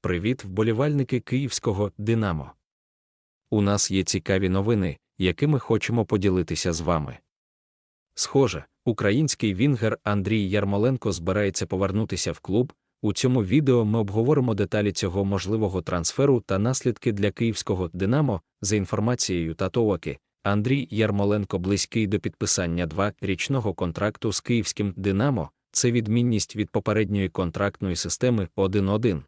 Привіт, вболівальники київського Динамо. У нас є цікаві новини, якими хочемо поділитися з вами. Схоже, український вінгер Андрій Ярмоленко збирається повернутися в клуб. У цьому відео ми обговоримо деталі цього можливого трансферу та наслідки для київського Динамо. За інформацією Татоваки, Андрій Ярмоленко близький до підписання два-річного контракту з київським Динамо. Це відмінність від попередньої контрактної системи 1-1.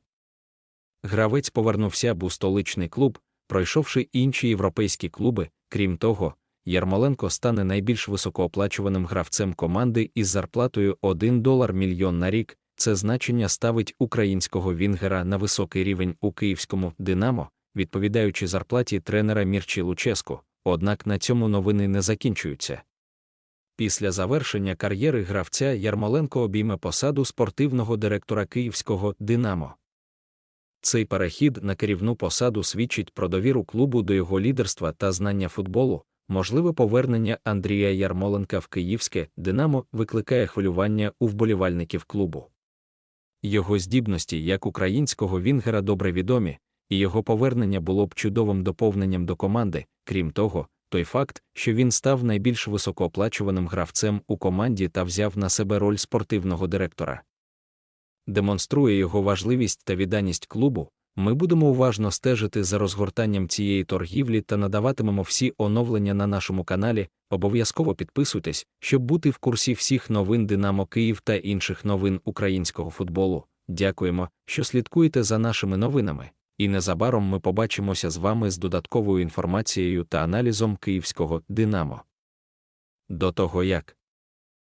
Гравець повернувся б у столичний клуб, пройшовши інші європейські клуби. Крім того, Ярмоленко стане найбільш високооплачуваним гравцем команди із зарплатою 1 долар мільйон на рік. Це значення ставить українського вінгера на високий рівень у київському Динамо, відповідаючи зарплаті тренера Мірчі Луческу. Однак на цьому новини не закінчуються. Після завершення кар'єри гравця Ярмоленко обійме посаду спортивного директора київського Динамо. Цей перехід на керівну посаду свідчить про довіру клубу до його лідерства та знання футболу. Можливе повернення Андрія Ярмоленка в київське Динамо викликає хвилювання у вболівальників клубу. Його здібності як українського вінгера добре відомі, і його повернення було б чудовим доповненням до команди. Крім того, той факт, що він став найбільш високооплачуваним гравцем у команді та взяв на себе роль спортивного директора. Демонструє його важливість та відданість клубу. Ми будемо уважно стежити за розгортанням цієї торгівлі та надаватимемо всі оновлення на нашому каналі. Обов'язково підписуйтесь, щоб бути в курсі всіх новин Динамо Київ та інших новин українського футболу. Дякуємо, що слідкуєте за нашими новинами. І незабаром ми побачимося з вами з додатковою інформацією та аналізом київського Динамо. До того як